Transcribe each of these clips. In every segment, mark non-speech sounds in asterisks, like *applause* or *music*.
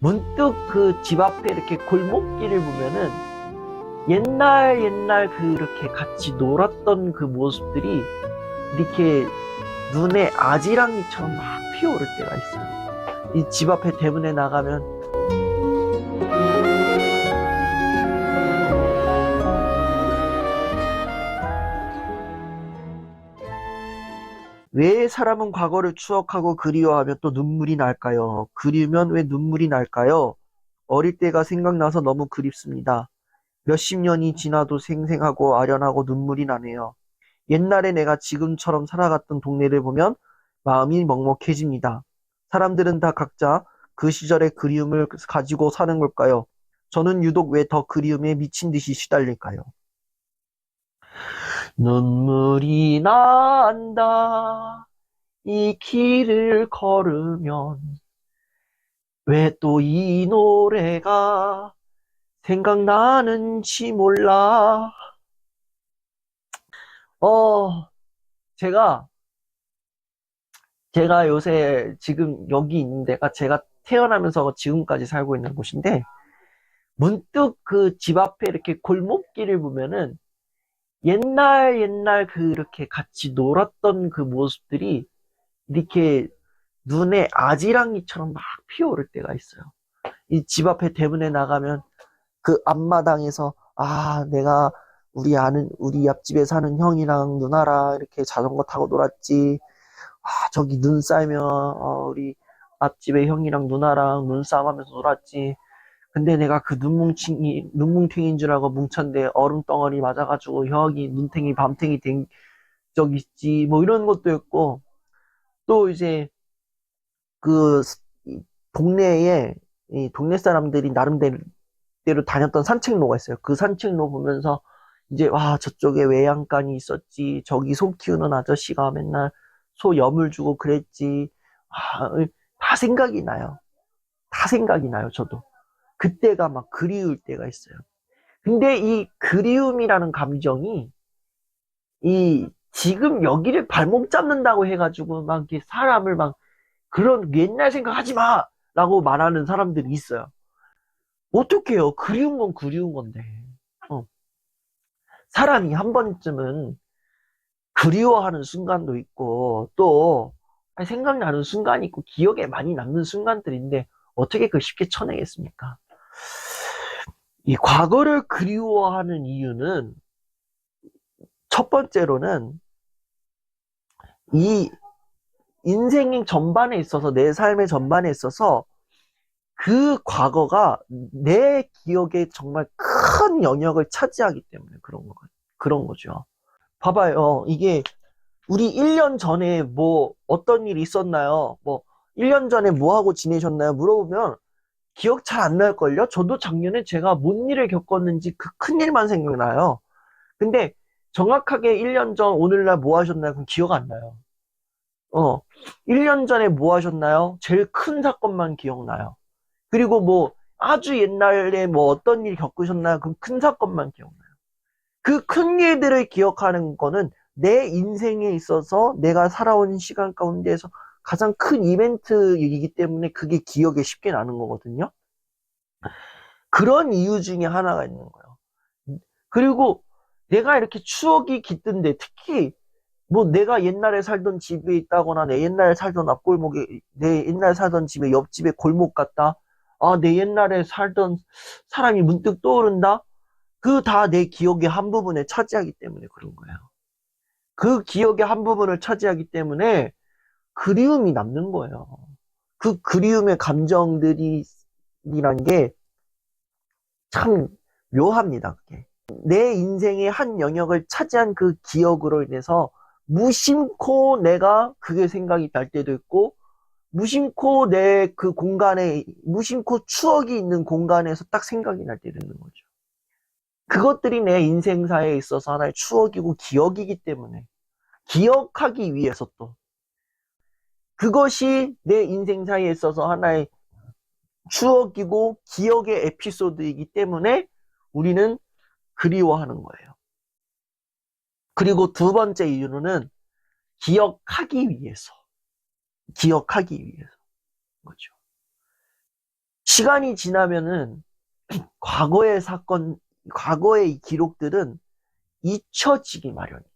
문득 그 집 앞에 이렇게 골목길을 보면은 옛날 옛날 그렇게 같이 놀았던 그 모습들이 이렇게 눈에 아지랑이처럼 막 피어오를 때가 있어요. 이 집 앞에 대문에 나가면 왜 사람은 과거를 추억하고 그리워하면 또 눈물이 날까요? 그리우면 왜 눈물이 날까요? 어릴 때가 생각나서 너무 그립습니다. 몇십 년이 지나도 생생하고 아련하고 눈물이 나네요. 옛날에 내가 지금처럼 살아갔던 동네를 보면 마음이 먹먹해집니다. 사람들은 다 각자 그 시절의 그리움을 가지고 사는 걸까요? 저는 유독 왜 더 그리움에 미친 듯이 시달릴까요? 눈물이 난다. 이 길을 걸으면 왜 또 이 노래가 생각나는지 몰라. 어, 제가, 제가 요새 지금 여기 있는 데가 제가 태어나면서 지금까지 살고 있는 곳인데, 문득 그 집 앞에 이렇게 골목길을 보면은 옛날 옛날 그렇게 같이 놀았던 그 모습들이 이렇게 눈에 아지랑이처럼 막 피어오를 때가 있어요. 이 집 앞에 대문에 나가면 그 앞마당에서 아 내가 우리 아는 우리 옆집에 사는 형이랑 누나랑 이렇게 자전거 타고 놀았지. 아 저기 눈 쌓이면 어, 우리 앞집에 형이랑 누나랑 눈싸움하면서 놀았지. 근데 내가 그 눈뭉탱이 눈뭉탱인 줄 알고 뭉쳤는데 얼음 덩어리 맞아가지고 형이 눈탱이 밤탱이 된 적 있지. 뭐 이런 것도 있고 또 이제 그 동네에 이 동네 사람들이 나름대로 대로 다녔던 산책로가 있어요. 그 산책로 보면서 이제 와 저쪽에 외양간이 있었지. 저기 소 키우는 아저씨가 맨날 소 염을 주고 그랬지. 아, 다 생각이 나요. 다 생각이 나요. 저도 그때가 막 그리울 때가 있어요. 근데 이 그리움이라는 감정이 이 지금 여기를 발목 잡는다고 해가지고 막 이렇게 사람을 막 그런 옛날 생각하지 마 라고 말하는 사람들이 있어요. 어떡해요? 그리운 건 그리운 건데. 어. 사람이 한 번쯤은 그리워하는 순간도 있고, 또, 생각나는 순간이 있고, 기억에 많이 남는 순간들인데, 어떻게 그걸 쉽게 쳐내겠습니까? 이 과거를 그리워하는 이유는, 첫 번째로는, 이 인생 전반에 있어서, 내 삶의 전반에 있어서, 그 과거가 내 기억에 정말 큰 영역을 차지하기 때문에 그런 거, 그런 거죠. 봐봐요. 이게 우리 1년 전에 뭐 어떤 일이 있었나요? 뭐 1년 전에 뭐 하고 지내셨나요? 물어보면 기억 잘 안 날걸요? 저도 작년에 제가 뭔 일을 겪었는지 그 큰 일만 생각나요. 근데 정확하게 1년 전 오늘날 뭐 하셨나요? 그럼 기억 안 나요. 어, 1년 전에 뭐 하셨나요? 제일 큰 사건만 기억나요. 그리고 뭐 아주 옛날에 뭐 어떤 일 겪으셨나요? 그럼 큰 사건만 기억나요. 그 큰 일들을 기억하는 거는 내 인생에 있어서 내가 살아온 시간 가운데에서 가장 큰 이벤트이기 때문에 그게 기억에 쉽게 나는 거거든요. 그런 이유 중에 하나가 있는 거예요. 그리고 내가 이렇게 추억이 깃든데 특히 뭐 내가 옛날에 살던 집에 있다거나 내 옛날에 살던 앞골목에 내 옛날에 살던 집에 옆집에 골목 같다. 아, 내 옛날에 살던 사람이 문득 떠오른다? 그 다 내 기억의 한 부분에 차지하기 때문에 그런 거예요. 그 기억의 한 부분을 차지하기 때문에 그리움이 남는 거예요. 그 그리움의 감정들이, 이란 게 참 묘합니다, 그게. 내 인생의 한 영역을 차지한 그 기억으로 인해서 무심코 내가 그게 생각이 날 때도 있고, 무심코 내 그 공간에, 무심코 추억이 있는 공간에서 딱 생각이 날 때도 있는 거죠. 그것들이 내 인생사에 있어서 하나의 추억이고 기억이기 때문에, 기억하기 위해서 또, 그것이 내 인생사에 있어서 하나의 추억이고 기억의 에피소드이기 때문에 우리는 그리워하는 거예요. 그리고 두 번째 이유는 기억하기 위해서. 기억하기 위해서. 거죠. 시간이 지나면은 *clears throat* 과거의 사건, 과거의 이 기록들은 잊혀지기 마련이에요.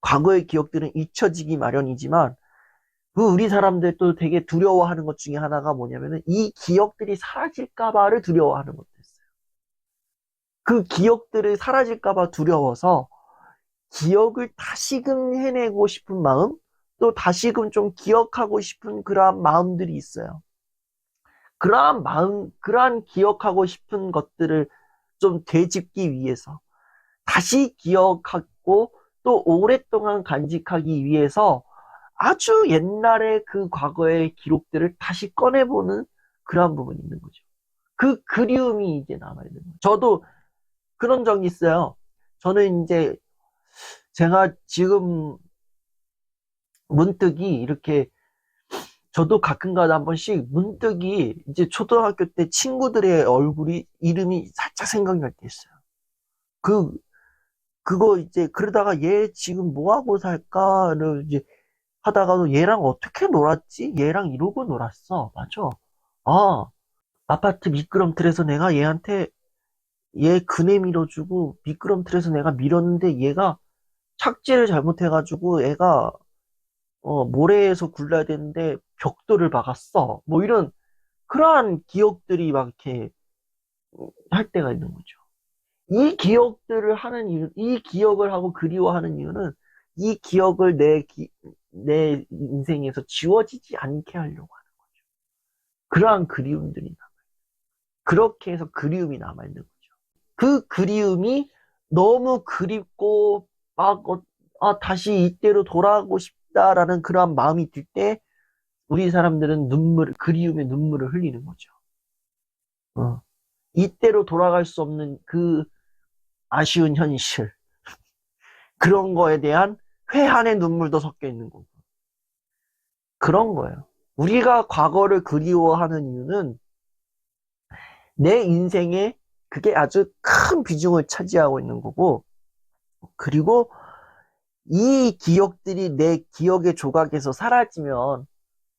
과거의 기억들은 잊혀지기 마련이지만 그 우리 사람들도 되게 두려워하는 것 중에 하나가 뭐냐면은 이 기억들이 사라질까봐를 두려워하는 것도 있어요. 그 기억들이 사라질까봐 두려워서 기억을 다시금 해내고 싶은 마음, 또 다시금 좀 기억하고 싶은 그러한 마음들이 있어요. 그러한 마음, 그러한 기억하고 싶은 것들을 좀 되짚기 위해서 다시 기억하고 또 오랫동안 간직하기 위해서 아주 옛날의 그 과거의 기록들을 다시 꺼내보는 그러한 부분이 있는 거죠. 그 그리움이 이제 남아있는 거죠. 저도 그런 적이 있어요. 저는 이제 제가 지금 문득이 이렇게 저도 가끔가다 한 번씩 문득이 이제 초등학교 때 친구들의 얼굴이 이름이 살짝 생각날 때 있어요. 그 그거 이제 그러다가 얘 지금 뭐 하고 살까를 이제 하다가도 얘랑 어떻게 놀았지? 얘랑 이러고 놀았어. 맞아. 아, 아파트 미끄럼틀에서 내가 얘한테 얘 그네 밀어주고 미끄럼틀에서 내가 밀었는데 얘가 착지를 잘못해가지고 애가 어, 모래에서 굴러야 되는데 벽돌을 박았어. 뭐 이런 그러한 기억들이 막 이렇게 할 때가 있는 거죠. 이 기억들을 하는 이유, 이 기억을 하고 그리워하는 이유는 이 기억을 내, 기- 내 인생에서 지워지지 않게 하려고 하는 거죠. 그러한 그리움들이 남아요. 그렇게 해서 그리움이 남아있는 거죠. 그 그리움이 너무 그립고, 막, 어, 아, 다시 이때로 돌아가고 싶다라는 그러한 마음이 들 때, 우리 사람들은 눈물, 그리움의 눈물을 흘리는 거죠. 어. 이때로 돌아갈 수 없는 그 아쉬운 현실. *laughs* 그런 거에 대한 회한의 눈물도 섞여 있는 거고. 그런 거예요. 우리가 과거를 그리워하는 이유는 내 인생에 그게 아주 큰 비중을 차지하고 있는 거고, 그리고 이 기억들이 내 기억의 조각에서 사라지면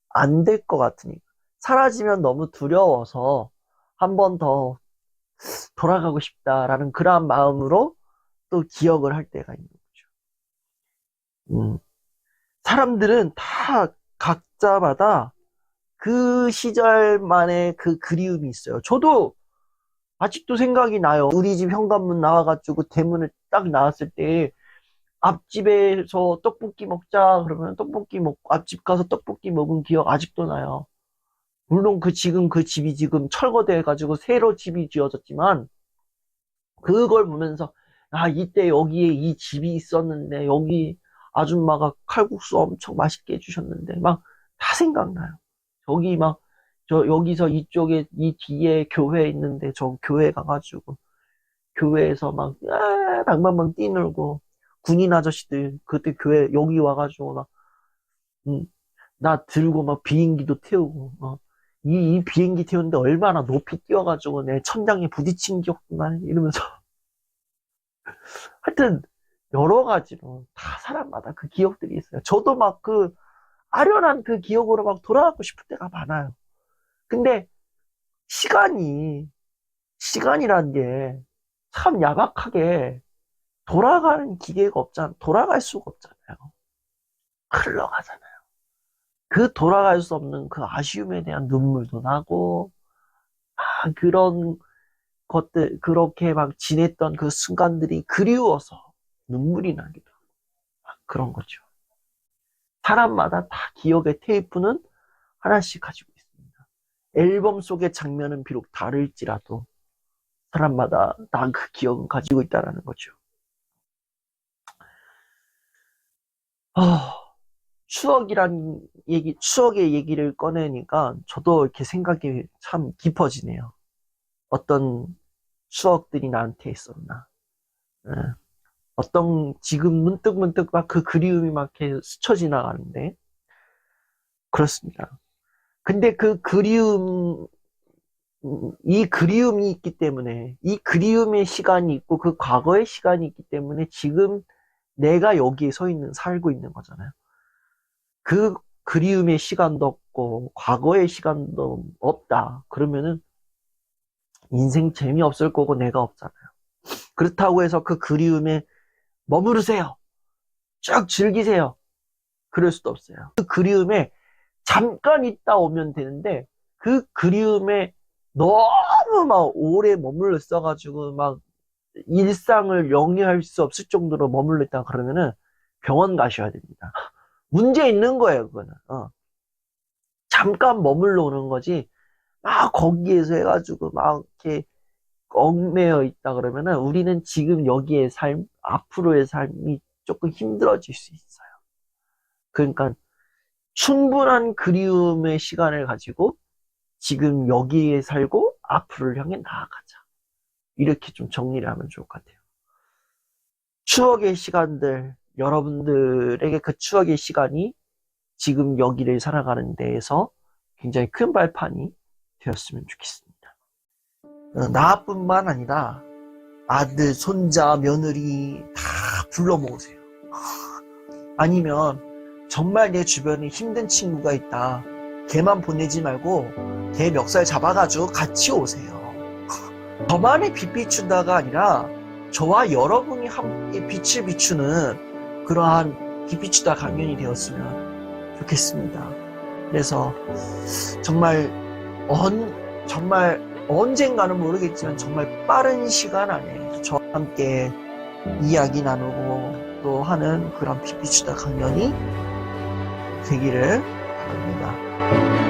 안 될 것 같으니까. 사라지면 너무 두려워서 한 번 더 돌아가고 싶다라는 그러한 마음으로 또 기억을 할 때가 있는 거죠. 음. 사람들은 다 각자마다 그 시절만의 그 그리움이 있어요. 저도 아직도 생각이 나요. 우리 집 현관문 나와가지고 대문을 딱 나왔을 때 앞집에서 떡볶이 먹자 그러면 떡볶이 먹고 앞집 가서 떡볶이 먹은 기억 아직도 나요. 물론 그 지금 그 집이 지금 철거돼 가지고 새로 집이 지어졌지만 그걸 보면서 아 이때 여기에 이 집이 있었는데 여기 아줌마가 칼국수 엄청 맛있게 해주셨는데 막 다 생각나요. 저기 막 저 여기서 이쪽에 이 뒤에 교회 있는데 저 교회 가가지고 교회에서 막 아, 방방방 뛰놀고 군인 아저씨들 그때 교회 여기 와가지고 막 음, 나 들고 막 비행기도 태우고 어. 이, 이 비행기 태우는데 얼마나 높이 뛰어가지고 내 천장에 부딪힌 기억도 나네 이러면서 *laughs* 하여튼 여러 가지로 다 사람마다 그 기억들이 있어요. 저도 막 그 아련한 그 기억으로 막 돌아가고 싶을 때가 많아요. 근데 시간이 시간이란 게 참 야박하게 돌아가는 기계가 없잖아. 돌아갈 수가 없잖아요. 흘러가잖아요. 그 돌아갈 수 없는 그 아쉬움에 대한 눈물도 나고, 아, 그런 것들, 그렇게 막 지냈던 그 순간들이 그리워서 눈물이 나기도 그런 거죠. 사람마다 다 기억의 테이프는 하나씩 가지고 있습니다. 앨범 속의 장면은 비록 다를지라도, 사람마다 다 그 기억은 가지고 있다라는 거죠. 아, 추억이란 얘기, 추억의 얘기를 꺼내니까 저도 이렇게 생각이 참 깊어지네요. 어떤 추억들이 나한테 있었나. 예. 어떤, 지금 문득 문득 막 그 그리움이 막 이렇게 스쳐 지나가는데, 그렇습니다. 근데 그 그리움, 음, 이 그리움이 있기 때문에, 이 그리움의 시간이 있고, 그 과거의 시간이 있기 때문에 지금 내가 여기에 서 있는, 살고 있는 거잖아요. 그 그리움의 시간도 없고 과거의 시간도 없다. 그러면은 인생 재미없을 거고 내가 없잖아요. 그렇다고 해서 그 그리움에 머무르세요. 쭉 즐기세요. 그럴 수도 없어요. 그 그리움에 잠깐 있다 오면 되는데 그 그리움에 너무 막 오래 머물러 있어가지고 막 일상을 영위할 수 없을 정도로 머물러 있다 그러면은 병원 가셔야 됩니다. 문제 있는 거예요, 그거는. 어. 잠깐 머물러 오는 거지. 막 거기에서 해가지고 막 이렇게 얽매여 있다 그러면은 우리는 지금 여기의 삶, 앞으로의 삶이 조금 힘들어질 수 있어요. 그러니까 충분한 그리움의 시간을 가지고 지금 여기에 살고 앞으로를 향해 나아가자. 이렇게 좀 정리를 하면 좋을 것 같아요. 추억의 시간들, 여러분들에게 그 추억의 시간이 지금 여기를 살아가는 데에서 굉장히 큰 발판이 되었으면 좋겠습니다. 어, 나뿐만 아니라 아들, 손자, 며느리 다 불러 모으세요. 아니면 정말 내 주변에 힘든 친구가 있다. 걔만 보내지 말고 걔 멱살 잡아가지고 같이 오세요. 저만의 빛 비춘다가 아니라 저와 여러분이 함께 빛을 비추는 그러한 빛 비추다 강연이 되었으면 좋겠습니다. 그래서 정말 언 정말 언젠가는 모르겠지만 정말 빠른 시간 안에 저와 함께 이야기 나누고 또 하는 그런 피피치다 강연이 되기를 바랍니다.